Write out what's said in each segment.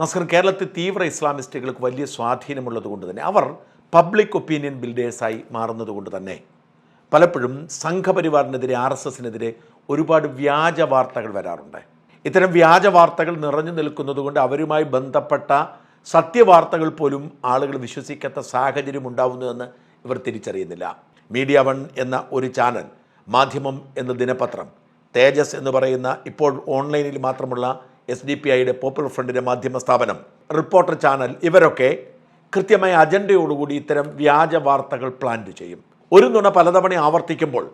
നസ്കർ കേരളത്തിൽ തീവ്ര ഇസ്ലാമിസ്റ്റുകൾക്ക് വലിയ സ്വാധീനമുള്ളത് കൊണ്ട് തന്നെ അവർ പബ്ലിക് ഒപ്പീനിയൻ ബിൽഡേഴ്സായി മാറുന്നത് കൊണ്ട് തന്നെ പലപ്പോഴും സംഘപരിവാറിനെതിരെ ആർ എസ് എസിനെതിരെ ഒരുപാട് വ്യാജ വാർത്തകൾ വരാറുണ്ട്. ഇത്തരം വ്യാജ വാർത്തകൾ നിറഞ്ഞു നിൽക്കുന്നത് കൊണ്ട് അവരുമായി ബന്ധപ്പെട്ട സത്യവാർത്തകൾ പോലും ആളുകൾ വിശ്വസിക്കാത്ത സാഹചര്യം ഉണ്ടാവുന്നുവെന്ന് ഇവർ തിരിച്ചറിയുന്നില്ല. മീഡിയ വൺ എന്ന ഒരു ചാനൽ മാധ്യമം എന്ന ദിനപത്രം തേജസ് എന്ന് പറയുന്ന ഇപ്പോൾ ഓൺലൈനിൽ മാത്രമുള്ള എസ് ഡി പി ഐയുടെ പോപ്പുലർ ഫ്രണ്ടിന്റെ മാധ്യമ സ്ഥാപനം റിപ്പോർട്ടർ ചാനൽ ഇവരൊക്കെ കൃത്യമായ അജണ്ടയോടുകൂടി ഇത്തരം വ്യാജ വാർത്തകൾ പ്ലാൻ ചെയ്യും. ഒരു നുണ പലതവണ ആവർത്തിക്കുമ്പോൾ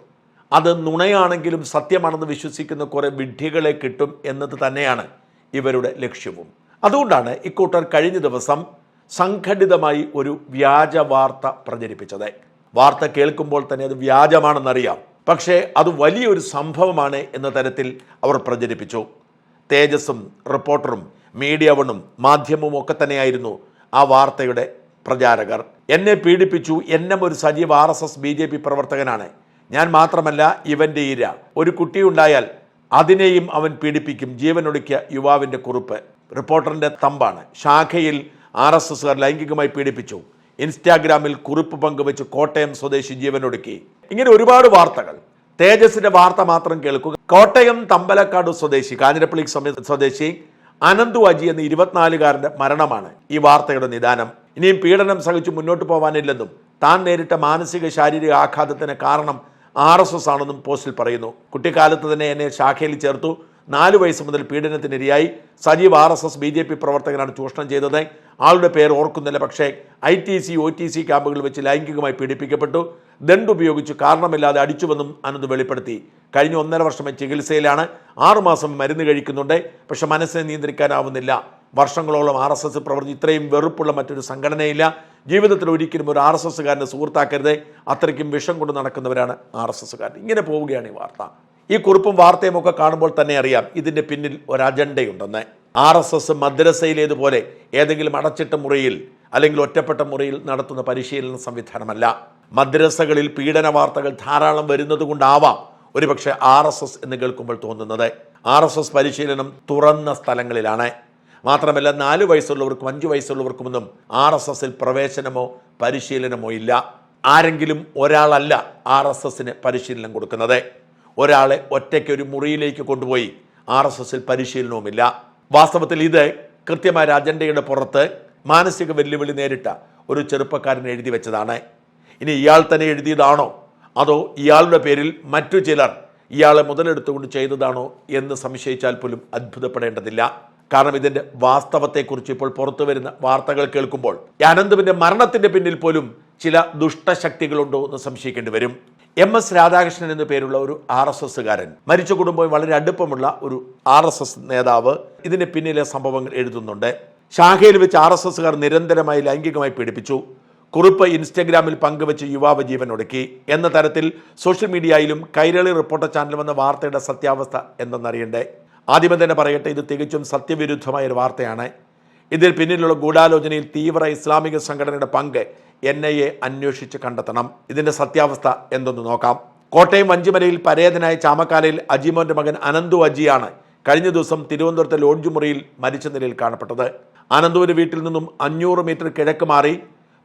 അത് നുണയാണെങ്കിലും സത്യമാണെന്ന് വിശ്വസിക്കുന്ന കുറേ വിഡ്ഢികളെ കിട്ടും എന്നത് തന്നെയാണ് ഇവരുടെ ലക്ഷ്യവും. അതുകൊണ്ടാണ് ഇക്കൂട്ടർ കഴിഞ്ഞ ദിവസം സംഘടിതമായി ഒരു വ്യാജ വാർത്ത പ്രചരിപ്പിച്ചത്. വാർത്ത കേൾക്കുമ്പോൾ തന്നെ അത് വ്യാജമാണെന്നറിയാം. പക്ഷേ അത് വലിയൊരു സംഭവമാണ് എന്ന തരത്തിൽ അവർ പ്രചരിപ്പിച്ചു. തേജസ്സും റിപ്പോർട്ടറും മീഡിയ വണ്ണും മാധ്യമവും ഒക്കെ തന്നെയായിരുന്നു ആ വാർത്തയുടെ പ്രചാരകർ. എന്നെ പീഡിപ്പിച്ചു. എന്നെ ഒരു സജീവ R S S B J P പ്രവർത്തകനാണ്. ഞാൻ മാത്രമല്ല ഇവന്റെ ഇര ഒരു കുട്ടിയുണ്ടായാൽ അതിനെയും അവൻ പീഡിപ്പിക്കും. ജീവനൊടുക്കിയ യുവാവിന്റെ കുറിപ്പ്. റിപ്പോർട്ടറിന്റെ തമ്പാണ്. ശാഖയിൽ ആർ എസ് എസുകാർ ലൈംഗികമായി പീഡിപ്പിച്ചു. ഇൻസ്റ്റാഗ്രാമിൽ കുറിപ്പ് പങ്കുവെച്ച് കോട്ടയം സ്വദേശി ജീവനൊടുക്കി. ഇങ്ങനെ ഒരുപാട് വാർത്തകൾ. തേജസിന്റെ വാർത്ത മാത്രം കേൾക്കുക കോട്ടയം തമ്പലക്കാട് സ്വദേശി കാഞ്ഞിരപ്പള്ളി സ്വദേശി അനന്തു അജി എന്ന ഇരുപത്തിനാലുകാരന്റെ മരണമാണ് ഈ വാർത്തയുടെ നിദാനം. ഇനിയും പീഡനം സഹിച്ചു മുന്നോട്ട് പോകാനില്ലെന്നും താൻ നേരിട്ട മാനസിക ശാരീരിക ആഘാതത്തിന് കാരണം ആർ എസ് എസ് ആണെന്നും പോസ്റ്റിൽ പറയുന്നു. കുട്ടിക്കാലത്ത് തന്നെ എന്നെ ശാഖയിൽ ചേർത്തു. നാലു വയസ്സ് മുതൽ പീഡനത്തിനിരയായി Sajeev R S S B J P പ്രവർത്തകനാണ് ചൂഷണം ചെയ്തത്. ആളുടെ പേര് ഓർക്കുന്നില്ല പക്ഷേ I T C O T C ക്യാമ്പുകളിൽ വെച്ച് ലൈംഗികമായി പീഡിപ്പിക്കപ്പെട്ടു. ദണ്ട് ഉപയോഗിച്ച് കാരണമില്ലാതെ അടിച്ചുവെന്നും അനന്ത് വെളിപ്പെടുത്തി. കഴിഞ്ഞ ഒന്നര വർഷമായി ചികിത്സയിലാണ്. ആറുമാസം മരുന്ന് കഴിക്കുന്നുണ്ട്. പക്ഷെ മനസ്സിനെ നിയന്ത്രിക്കാനാവുന്നില്ല. വർഷങ്ങളോളം ആർ എസ് എസ് പ്രവർത്തി ഇത്രയും വെറുപ്പുള്ള മറ്റൊരു സംഘടനയില്ല. ജീവിതത്തിൽ ഒരിക്കലും ഒരു ആർ എസ് എസ്സുകാരനെ സുഹൃത്താക്കരുത്. അത്രയ്ക്കും വിഷം കൊണ്ട് നടക്കുന്നവരാണ് ആർ എസ് എസ്സുകാരൻ ഇങ്ങനെ പോവുകയാണ് ഈ വാർത്ത. ഈ കുറിപ്പും വാർത്തയും ഒക്കെ കാണുമ്പോൾ തന്നെ അറിയാം ഇതിന്റെ പിന്നിൽ ഒരു അജണ്ടയുണ്ടെന്ന്. ആർ എസ് എസ് മദ്രസയിലേതുപോലെ ഏതെങ്കിലും അടച്ചിട്ട മുറിയിൽ അല്ലെങ്കിൽ ഒറ്റപ്പെട്ട മുറിയിൽ നടത്തുന്ന പരിശീലന സംവിധാനമല്ല. മദ്രസകളിൽ പീഡന വാർത്തകൾ ധാരാളം വരുന്നത് കൊണ്ടാവാം ഒരുപക്ഷെ ആർ എസ് എസ് എന്ന് കേൾക്കുമ്പോൾ തോന്നുന്നത്. ആർ എസ് എസ് പരിശീലനം തുറന്ന സ്ഥലങ്ങളിലാണ്. മാത്രമല്ല നാല് വയസ്സുള്ളവർക്കും അഞ്ച് വയസ്സുള്ളവർക്കുമൊന്നും ആർ എസ് എസിൽ പ്രവേശനമോ പരിശീലനമോ ഇല്ല. ആരെങ്കിലും ഒരാളല്ല ആർ എസ് എസിന് പരിശീലനം കൊടുക്കുന്നത്. ഒരാളെ ഒറ്റയ്ക്ക് ഒരു മുറിയിലേക്ക് കൊണ്ടുപോയി ആർ എസ് എസിൽ പരിശീലനവുമില്ല. വാസ്തവത്തിൽ ഇത് കൃത്യമായ അജണ്ടയുടെ പുറത്ത് മാനസിക വെല്ലുവിളി നേരിട്ട ഒരു ചെറുപ്പക്കാരൻ എഴുതി വെച്ചതാണ്. ഇനി ഇയാൾ തന്നെ എഴുതിയതാണോ? അതോ ഇയാളുടെ പേരിൽ മറ്റു ചിലർ ഇയാളെ മുതലെടുത്തുകൊണ്ട് ചെയ്തതാണോ എന്ന് സംശയിച്ചാൽ പോലും അത്ഭുതപ്പെടേണ്ടതില്ല. കാരണം ഇതിന്റെ വാസ്തവത്തെക്കുറിച്ച് ഇപ്പോൾ പുറത്തു വരുന്ന വാർത്തകൾ കേൾക്കുമ്പോൾ അനന്തുവിന്റെ മരണത്തിന്റെ പിന്നിൽ പോലും ചില ദുഷ്ടശക്തികളുണ്ടോ എന്ന് സംശയിക്കേണ്ടി വരും. എം എസ് രാധാകൃഷ്ണൻ എന്നു പേരുള്ള ഒരു ആർ എസ് എസ്സുകാരൻ മരിച്ച കുടുംബം വളരെ അടുപ്പമുള്ള ഒരു ആർ എസ് എസ് നേതാവ് ഇതിന് പിന്നിലെ സംഭവങ്ങൾ എഴുതുന്നുണ്ട്. ശാഖയിൽ വെച്ച് ആർ എസ് എസ്സുകാർ നിരന്തരമായി ലൈംഗികമായി പീഡിപ്പിച്ചു. കുറിപ്പ് ഇൻസ്റ്റഗ്രാമിൽ പങ്കുവച്ച് യുവാവ് ജീവൻ ഒടുക്കി. എന്ന തരത്തിൽ സോഷ്യൽ മീഡിയയിലും കൈരളി റിപ്പോർട്ടർ ചാനൽ വന്ന വാർത്തയുടെ സത്യാവസ്ഥ എന്തെന്നറിയണ്ടേ? ആദ്യമേ തന്നെ പറയട്ടെ ഇത് തികച്ചും സത്യവിരുദ്ധമായ ഒരു വാർത്തയാണ്. ഇതിൽ പിന്നിലുള്ള ഗൂഢാലോചനയിൽ തീവ്ര ഇസ്ലാമിക സംഘടനയുടെ പങ്ക് എൻ ഐ എ അന്വേഷിച്ച് കണ്ടെത്തണം. ഇതിന്റെ സത്യാവസ്ഥ എന്തെന്ന് നോക്കാം. കോട്ടയം വഞ്ചിമലയിൽ പരേതനായ ചാമക്കാലയിൽ അജിമോന്റെ മകൻ അനന്തു അജിയാണ് കഴിഞ്ഞ ദിവസം തിരുവനന്തപുരത്തെ ലോഡ്ജ് മുറിയിൽ മരിച്ച നിലയിൽ കാണപ്പെട്ടത്. അനന്തുവിന്റെ വീട്ടിൽ നിന്നും അഞ്ഞൂറ് മീറ്റർ കിഴക്ക് മാറി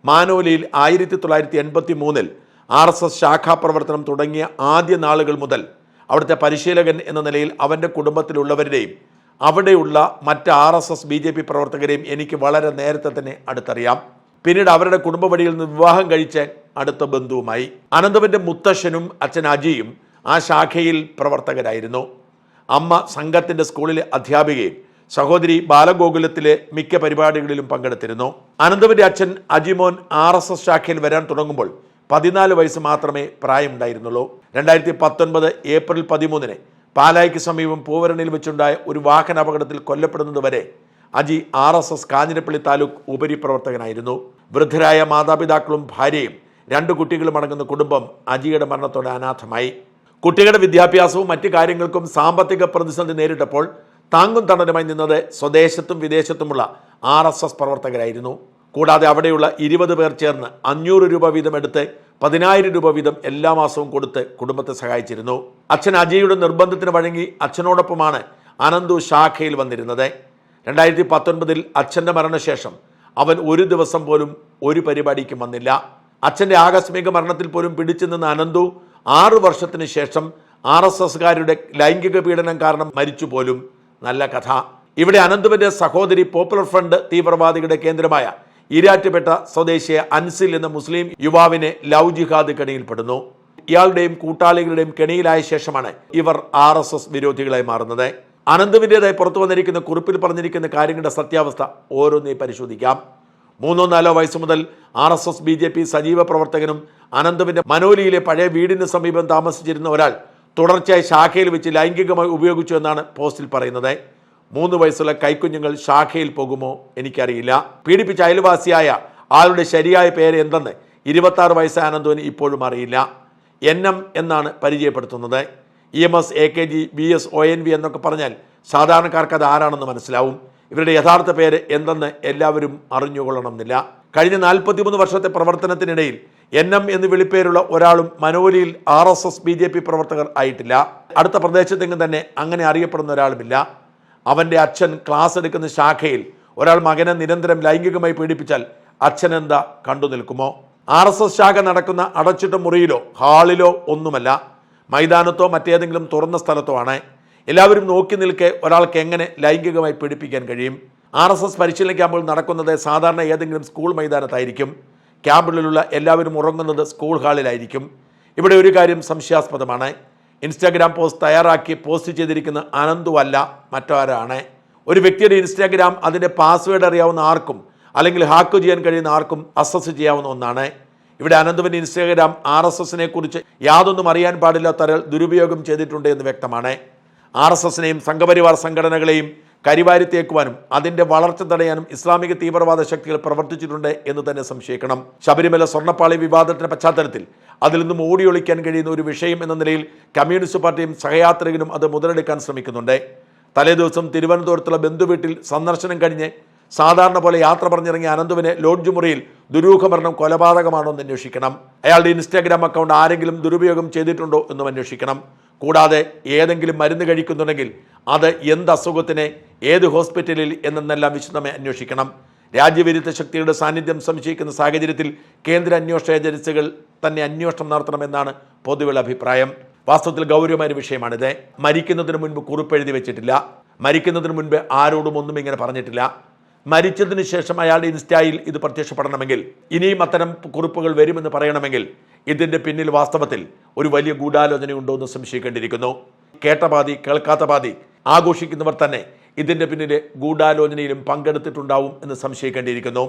മാനോലിയിൽ ആയിരത്തി തൊള്ളായിരത്തി എൺപത്തി മൂന്നിൽ ആർ എസ് എസ് ശാഖാപ്രവർത്തനം തുടങ്ങിയ ആദ്യ നാളുകൾ മുതൽ അവിടുത്തെ പരിശീലകൻ എന്ന നിലയിൽ അവന്റെ കുടുംബത്തിലുള്ളവരുടെയും അവിടെയുള്ള മറ്റ് R S S B J P പ്രവർത്തകരെയും എനിക്ക് വളരെ നേരത്തെ തന്നെ അടുത്തറിയാം. പിന്നീട് അവരുടെ കുടുംബ വഴിയിൽ നിന്ന് വിവാഹം കഴിച്ച് അടുത്ത ബന്ധുവുമായി അനന്തവന്റെ മുത്തശ്ശനും അച്ഛൻ അജിയും ആ ശാഖയിൽ പ്രവർത്തകരായിരുന്നു. അമ്മ സംഘത്തിന്റെ സ്കൂളിലെ അധ്യാപികയും സഹോദരി ബാലഗോകുലത്തിലെ മിക്ക പരിപാടികളിലും പങ്കെടുത്തിരുന്നു. അനന്തപുരി അച്ഛൻ അജിമോൻ ആർ എസ് എസ് ശാഖയിൽ വരാൻ തുടങ്ങുമ്പോൾ പതിനാല് വയസ്സ് മാത്രമേ പ്രായമുണ്ടായിരുന്നുള്ളൂ. രണ്ടായിരത്തി പത്തൊൻപത് ഏപ്രിൽ പതിമൂന്നിന് പാലായ്ക്ക് സമീപം പൂവരണിയിൽ വെച്ചുണ്ടായ ഒരു വാഹന അപകടത്തിൽ കൊല്ലപ്പെടുന്നതുവരെ Aji R S S Kanjirappally taluk ഉപരിപ്രവർത്തകനായിരുന്നു. വൃദ്ധരായ മാതാപിതാക്കളും ഭാര്യയും രണ്ട് കുട്ടികളും അടങ്ങുന്ന കുടുംബം അജിയുടെ മരണത്തോടെ അനാഥമായി. കുട്ടികളുടെ വിദ്യാഭ്യാസവും മറ്റു കാര്യങ്ങൾക്കും സാമ്പത്തിക പ്രതിസന്ധി നേരിട്ടപ്പോൾ താങ്ങും തണലുമായി നിന്നത് സ്വദേശത്തും വിദേശത്തുമുള്ള ആർ എസ് എസ് പ്രവർത്തകരായിരുന്നു. കൂടാതെ അവിടെയുള്ള ഇരുപത് പേർ ചേർന്ന് അഞ്ഞൂറ് രൂപ വീതം എടുത്ത് പതിനായിരം രൂപ വീതം എല്ലാ മാസവും കൊടുത്ത് കുടുംബത്തെ സഹായിച്ചിരുന്നു. അച്ഛൻ അജയുടെ നിർബന്ധത്തിന് വഴങ്ങി അച്ഛനോടൊപ്പമാണ് അനന്തു ശാഖയിൽ വന്നിരുന്നത്. രണ്ടായിരത്തി പത്തൊൻപതിൽ അച്ഛന്റെ മരണശേഷം അവൻ ഒരു ദിവസം പോലും ഒരു പരിപാടിക്കും വന്നില്ല. അച്ഛന്റെ ആകസ്മിക മരണത്തിൽ പോലും പിടിച്ചു നിന്ന അനന്തു ആറു വർഷത്തിന് ശേഷം ആർ എസ് എസ്കാരുടെ ലൈംഗിക പീഡനം കാരണം മരിച്ചു പോലും നല്ല കഥ. ഇവിടെ അനന്തുവിന്റെ സഹോദരി പോപ്പുലർ ഫ്രണ്ട് തീവ്രവാദികളുടെ കേന്ദ്രമായ ഈരാറ്റുപേട്ട സ്വദേശിയ അൻസിൽ എന്ന മുസ്ലിം യുവാവിനെ ലവ് ജിഹാദ് കെണിയിൽപ്പെടുന്നു ഇയാളുടെയും കൂട്ടാളികളുടെയും കെണിയിലായ ശേഷമാണ് ഇവർ ആർ എസ് എസ് വിരോധികളായി മാറുന്നത്. അനന്തുവിന്റെതായി പുറത്തു വന്നിരിക്കുന്ന കുറിപ്പിൽ പറഞ്ഞിരിക്കുന്ന കാര്യങ്ങളുടെ സത്യാവസ്ഥ ഓരോന്നേ പരിശോധിക്കാം. മൂന്നോ നാലോ വയസ്സ് മുതൽ R S S B J P സജീവ പ്രവർത്തകനും അനന്തുവിന്റെ മനോലിയിലെ പഴയ വീടിന് സമീപം താമസിച്ചിരുന്ന ഒരാൾ തുടർച്ചയായി ശാഖയിൽ വെച്ച് ലൈംഗികമായി ഉപയോഗിച്ചു എന്നാണ് പോസ്റ്റിൽ പറയുന്നത്. മൂന്ന് വയസ്സുള്ള കൈക്കുഞ്ഞുങ്ങൾ ശാഖയിൽ പോകുമോ എനിക്കറിയില്ല. പീഡിപ്പിച്ച അയൽവാസിയായ ആളുടെ ശരിയായ പേര് എന്തെന്ന് ഇരുപത്തി ആറ് വയസ്സായ അനന്തോന് ഇപ്പോഴും അറിയില്ല. എൻ എം എന്നാണ് പരിചയപ്പെടുത്തുന്നത്. E M S A K G B S O N V എന്നൊക്കെ പറഞ്ഞാൽ സാധാരണക്കാർക്ക് അത് ആരാണെന്ന് മനസ്സിലാവും. ഇവരുടെ യഥാർത്ഥ പേര് എന്തെന്ന് എല്ലാവരും അറിഞ്ഞുകൊള്ളണമെന്നില്ല. കഴിഞ്ഞ നാൽപ്പത്തിമൂന്ന് വർഷത്തെ പ്രവർത്തനത്തിനിടയിൽ എൻ എം എന്ന് വിളിപ്പേരുള്ള ഒരാളും മനോലിയിൽ R S S B J P പ്രവർത്തകർ ആയിട്ടില്ല. അടുത്ത പ്രദേശത്തെങ്കിലും തന്നെ അങ്ങനെ അറിയപ്പെടുന്ന ഒരാളുമില്ല. അവന്റെ അച്ഛൻ ക്ലാസ് എടുക്കുന്ന ശാഖയിൽ ഒരാൾ മകനെ നിരന്തരം ലൈംഗികമായി പീഡിപ്പിച്ചാൽ അച്ഛൻ എന്താ കണ്ടു നിൽക്കുമോ? ആർ എസ് എസ് ശാഖ നടക്കുന്ന അടച്ചിട്ട മുറിയിലോ ഹാളിലോ ഒന്നുമല്ല. മൈതാനത്തോ മറ്റേതെങ്കിലും തുറന്ന സ്ഥലത്തോ ആണ്. എല്ലാവരും നോക്കി നിൽക്കെ ഒരാൾക്ക് എങ്ങനെ ലൈംഗികമായി പീഡിപ്പിക്കാൻ കഴിയും? ആർ എസ് എസ് പരിശീലന ക്യാമ്പുകൾ നടക്കുന്നത് സാധാരണ ഏതെങ്കിലും സ്കൂൾ മൈതാനത്തായിരിക്കും. ക്യാമ്പുകളിലുള്ള എല്ലാവരും ഉറങ്ങുന്നത് സ്കൂൾ ഹാളിലായിരിക്കും. ഇവിടെ ഒരു കാര്യം സംശയാസ്പദമാണ്. ഇൻസ്റ്റാഗ്രാം പോസ്റ്റ് തയ്യാറാക്കി പോസ്റ്റ് ചെയ്തിരിക്കുന്ന അനന്തുവല്ല മറ്റാരാണ്? ഒരു വ്യക്തിയുടെ ഇൻസ്റ്റാഗ്രാം അതിന്റെ പാസ്വേഡ് അറിയാവുന്ന ആർക്കും അല്ലെങ്കിൽ ഹാക്ക് ചെയ്യാൻ കഴിയുന്ന ആർക്കും അസസ് ചെയ്യാവുന്ന ഒന്നാണ്. ഇവിടെ അനന്തുവിന്റെ ഇൻസ്റ്റാഗ്രാം ആർ എസ് എസിനെ കുറിച്ച് യാതൊന്നും അറിയാൻ പാടില്ലാത്ത ഒരാൾ ദുരുപയോഗം ചെയ്തിട്ടുണ്ട് എന്ന് വ്യക്തമാണ്. ആർ എസ് എസിനെയും സംഘപരിവാർ സംഘടനകളെയും കരിവാരിത്തേക്കുവാനും അതിന്റെ വളർച്ച തടയാനും ഇസ്ലാമിക തീവ്രവാദ ശക്തികൾ പ്രവർത്തിച്ചിട്ടുണ്ട് എന്ന് തന്നെ സംശയിക്കണം. ശബരിമല സ്വർണപ്പാളി വിവാദത്തിന്റെ പശ്ചാത്തലത്തിൽ അതിൽ നിന്നും ഓടിയൊളിക്കാൻ കഴിയുന്ന ഒരു വിഷയം എന്ന നിലയിൽ കമ്മ്യൂണിസ്റ്റ് പാർട്ടിയും സഹയാത്രികനും അത് മുതലെടുക്കാൻ ശ്രമിക്കുന്നുണ്ട്. തലേദിവസം തിരുവനന്തപുരത്തുള്ള ബന്ധുവീട്ടിൽ സന്ദർശനം കഴിഞ്ഞ് സാധാരണ പോലെ യാത്ര പറഞ്ഞിറങ്ങിയ അനന്തുവിനെ ലോഡ്ജ് മുറിയിൽ ദുരൂഹമരണം കൊലപാതകമാണോ എന്ന് അന്വേഷിക്കണം. അയാളുടെ ഇൻസ്റ്റാഗ്രാം അക്കൗണ്ട് ആരെങ്കിലും ദുരുപയോഗം ചെയ്തിട്ടുണ്ടോ എന്നും അന്വേഷിക്കണം. കൂടാതെ ഏതെങ്കിലും മരുന്ന് കഴിക്കുന്നുണ്ടെങ്കിൽ അത് എന്ത് അസുഖത്തിന് ഏത് ഹോസ്പിറ്റലിൽ എന്നെല്ലാം വിശദമായി അന്വേഷിക്കണം. രാജ്യവിരുദ്ധ ശക്തിയുടെ സാന്നിധ്യം സംശയിക്കുന്ന സാഹചര്യത്തിൽ കേന്ദ്ര അന്വേഷണ ഏജൻസികൾ തന്നെ അന്വേഷണം നടത്തണമെന്നാണ് പൊതുവെയുള്ള അഭിപ്രായം. വാസ്തവത്തിൽ ഗൗരവമായ വിഷയമാണിത്. മരിക്കുന്നതിന് മുൻപ് കുറിപ്പ് എഴുതി വെച്ചിട്ടില്ല. മരിക്കുന്നതിന് മുൻപ് ആരോടും ഒന്നും ഇങ്ങനെ പറഞ്ഞിട്ടില്ല. മരിച്ചതിന് ശേഷം അയാളുടെ ഇൻസ്റ്റായിൽ ഇത് പ്രത്യക്ഷപ്പെടണമെങ്കിൽ ഇനിയും അത്തരം കുറിപ്പുകൾ വരുമെന്ന് പറയണമെങ്കിൽ ഇതിന്റെ പിന്നിൽ വാസ്തവത്തിൽ ഒരു വലിയ ഗൂഢാലോചനയുണ്ടോ എന്ന് സംശയിക്കേണ്ടിയിരിക്കുന്നു. കേട്ട പാതി കേൾക്കാത്ത പാതി ആഘോഷിക്കുന്നവർ തന്നെ ഇതിന്റെ പിന്നിലെ ഗൂഢാലോചനയിലും പങ്കെടുത്തിട്ടുണ്ടാവും എന്ന് സംശയിക്കേണ്ടിയിരിക്കുന്നു.